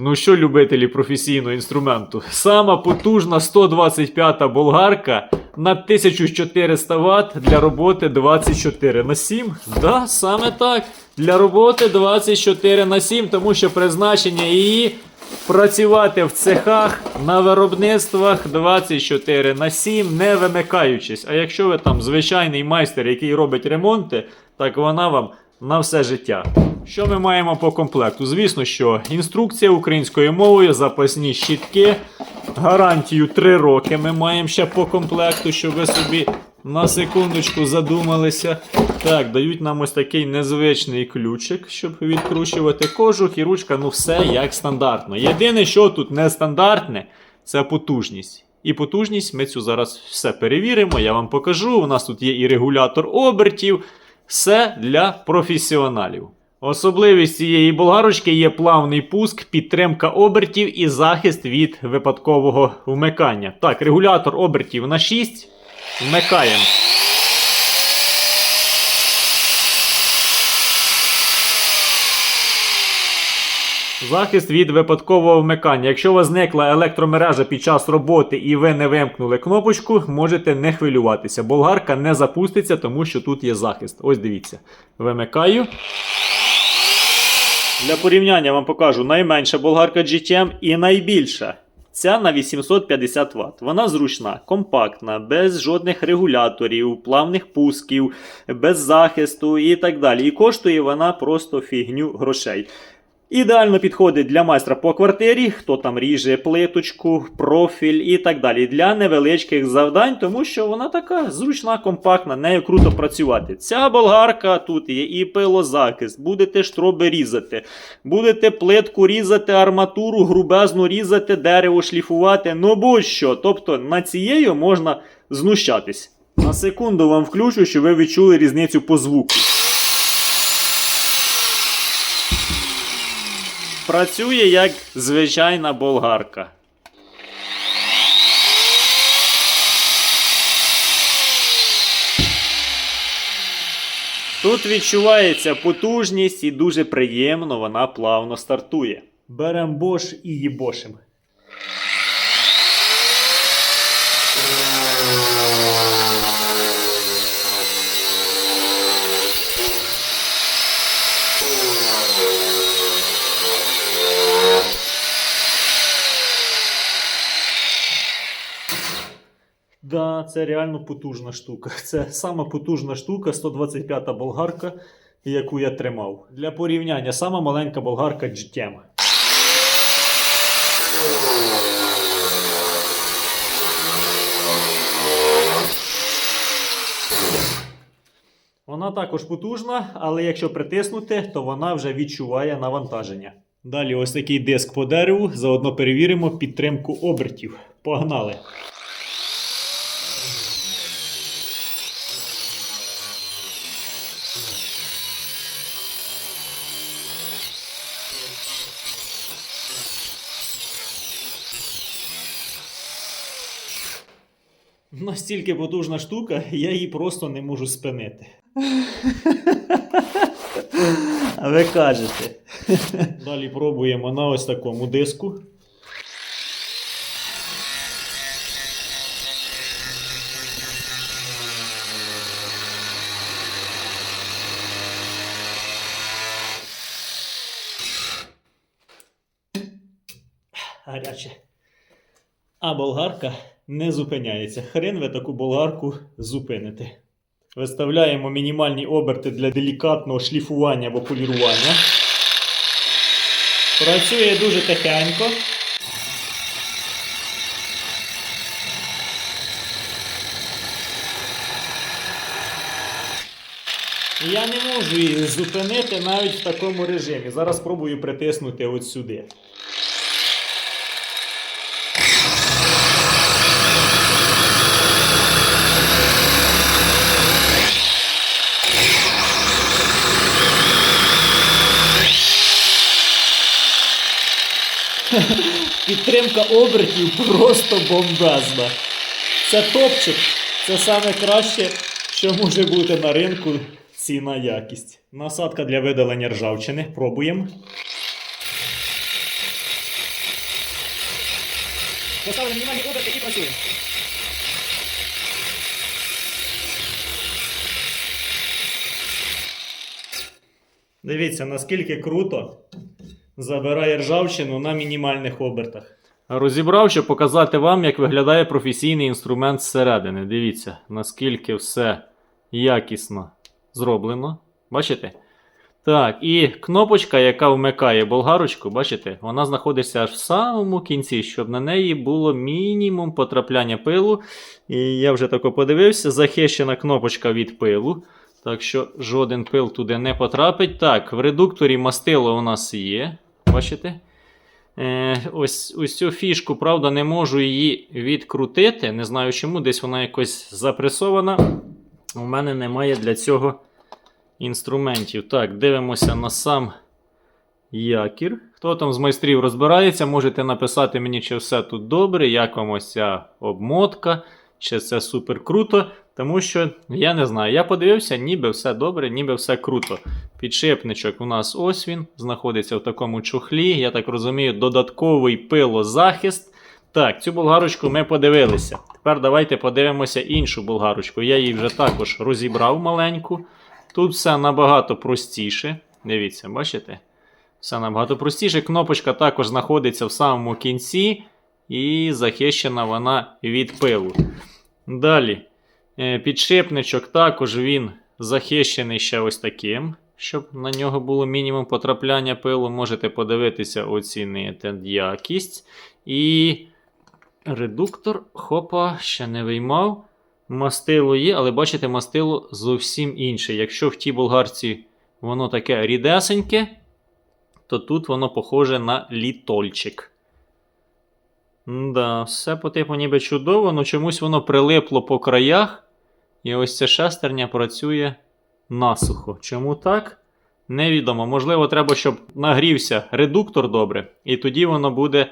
Ну що, любителі професійного інструменту? Сама потужна 125-та болгарка на 1400 Вт для роботи 24 на 7. Да, саме так. Для роботи 24 на 7, тому що призначення її працювати в цехах на виробництвах 24 на 7, не вимикаючись. А якщо ви там звичайний майстер, який робить ремонти, так вона вам на все життя. Що ми маємо по комплекту? Звісно, що інструкція українською мовою, запасні щітки, гарантію 3 роки ми маємо ще по комплекту, щоб ви собі на секундочку задумалися. Так, дають нам ось такий незвичний ключик, щоб відкручувати кожух і ручка, ну все як стандартно. Єдине, що тут нестандартне, це потужність. І потужність ми цю зараз все перевіримо, я вам покажу. У нас тут є і регулятор обертів, все для професіоналів. Особливість цієї болгарочки є плавний пуск, підтримка обертів і захист від випадкового вмикання. Так, регулятор обертів на 6. Вмикаємо. Захист від випадкового вмикання. Якщо у вас зникла електромережа під час роботи і ви не вимкнули кнопочку, можете не хвилюватися. Болгарка не запуститься, тому що тут є захист. Ось дивіться. Вимикаю. Для порівняння вам покажу найменша болгарка GTM і найбільша. Ця на 850 Вт. Вона зручна, компактна, без жодних регуляторів, плавних пусків, без захисту і так далі. І коштує вона просто фігню грошей. Ідеально підходить для майстра по квартирі, хто там ріже плиточку, профіль і так далі. Для невеличких завдань, тому що вона така зручна, компактна, нею круто працювати. Ця болгарка тут є і пилозахист, будете штроби різати, будете плитку різати, арматуру, грубезну різати, дерево шліфувати, ну будь-що. Тобто на цією можна знущатись. На секунду вам включу, щоб ви відчули різницю по звуку. Працює як звичайна болгарка. Тут відчувається потужність і дуже приємно вона плавно стартує. Берем бош і їбошим. Да, це реально потужна штука. Це сама потужна штука, 125-та болгарка, яку я тримав. Для порівняння, сама маленька болгарка GTM. Вона також потужна, але якщо притиснути, то вона вже відчуває навантаження. Далі ось такий диск по дереву. Заодно перевіримо підтримку обертів. Погнали! Настільки потужна штука, я її просто не можу спинити. А ви кажете. Далі пробуємо на ось такому диску. Гаряче. А болгарка не зупиняється. Хрен ви таку болгарку зупините. Виставляємо мінімальні оберти для делікатного шліфування або полірування. Працює дуже тихенько. Я не можу її зупинити навіть в такому режимі. Зараз спробую притиснути от сюди. Підтримка обертів просто бомбезна. Це топчик. Це саме краще, що може бути на ринку. Ціна якість. Насадка для видалення ржавчини. Пробуємо. Поставили мінімальні оберти і працюємо. Дивіться, наскільки круто забирає ржавчину на мінімальних обертах. Розібрав, щоб показати вам, як виглядає професійний інструмент зсередини. Дивіться, наскільки все якісно зроблено. Бачите? Так, і кнопочка, яка вмикає болгарочку, бачите, вона знаходиться аж в самому кінці, щоб на неї було мінімум потрапляння пилу. І я вже тако подивився, захищена кнопочка від пилу. Так що жоден пил туди не потрапить. Так, в редукторі мастило у нас є. Бачите? Е, ось, ось цю фішку, правда, не можу її відкрутити. Не знаю чому, десь вона якось запресована. У мене немає для цього інструментів. Так, дивимося на сам якір. Хто там з майстрів розбирається, можете написати мені, чи все тут добре, як вам ось ця обмотка, чи це супер круто. Тому що я не знаю, я подивився, ніби все добре, ніби все круто. Підшипничок у нас ось він, знаходиться в такому чухлі. Я так розумію, додатковий пилозахист. Так, цю болгарочку ми подивилися. Тепер давайте подивимося іншу болгарочку. Я її вже також розібрав маленьку. Тут все набагато простіше. Дивіться, бачите? Все набагато простіше. Кнопочка також знаходиться в самому кінці, і захищена вона від пилу. Далі. Е, Підшипничок також він захищений ще ось таким, щоб на нього було мінімум потрапляння пилу. Можете подивитися, оцінити якість. І редуктор, хопа, ще не виймав. Мастило є, але бачите, мастило зовсім інше. Якщо в тій болгарці воно таке рідесеньке, то тут воно похоже на літольчик. Да, все по типу ніби чудово, але чомусь воно прилипло по краях. І ось ця шестерня працює насухо. Чому так? Невідомо. Можливо, треба, щоб нагрівся редуктор добре, і тоді воно буде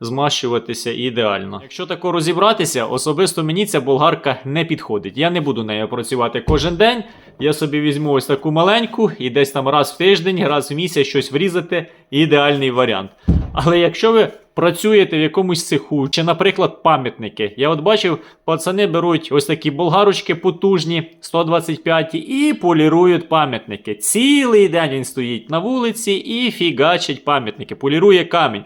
змащуватися ідеально. Якщо тако розібратися, особисто мені ця болгарка не підходить. Я не буду нею працювати кожен день. Я собі візьму ось таку маленьку і десь там раз в тиждень, раз в місяць щось врізати ідеальний варіант. Але якщо ви працюєте в якомусь цеху, чи, наприклад, пам'ятники, я от бачив, пацани беруть ось такі болгарочки потужні, 125 і полірують пам'ятники. Цілий день він стоїть на вулиці і фігачить пам'ятники, полірує камінь.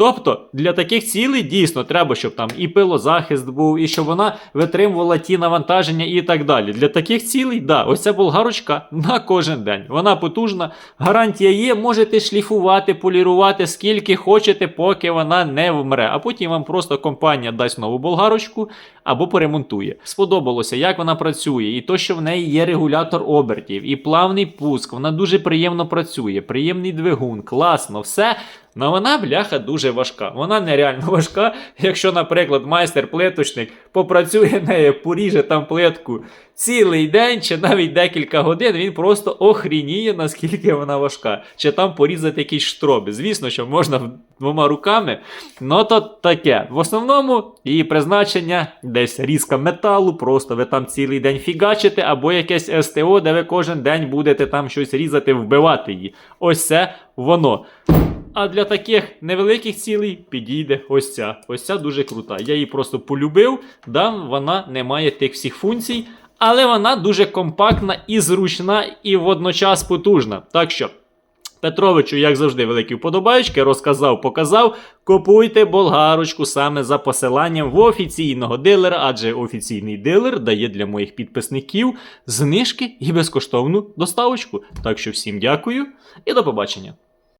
Тобто для таких цілей дійсно треба, щоб там і пилозахист був, і щоб вона витримувала ті навантаження і так далі. Для таких цілей, да, ось ця болгарочка на кожен день. Вона потужна, гарантія є, можете шліфувати, полірувати скільки хочете, поки вона не вмре. А потім вам просто компанія дасть нову болгарочку або поремонтує. Сподобалося, як вона працює, і то, що в неї є регулятор обертів, і плавний пуск. Вона дуже приємно працює, приємний двигун, класно, все. Но вона, бляха, дуже важка. Вона нереально важка. Якщо, наприклад, майстер-плиточник попрацює нею, поріже там плитку цілий день чи навіть декілька годин, він просто охрініє, наскільки вона важка. Чи там порізати якісь штроби. Звісно, що можна двома руками, но то таке. В основному її призначення десь різка металу, просто ви там цілий день фігачите, або якесь СТО, де ви кожен день будете там щось різати, вбивати її. Ось це воно. А для таких невеликих цілей підійде ось ця. Ось ця дуже крута. Я її просто полюбив. Да, вона не має тих всіх функцій, але вона дуже компактна і зручна, і водночас потужна. Так що. Петровичу, як завжди, великі вподобаючки, розказав, показав. Купуйте болгарочку саме за посиланням в офіційного дилера, адже офіційний дилер дає для моїх підписників знижки і безкоштовну доставочку. Так що всім дякую і до побачення.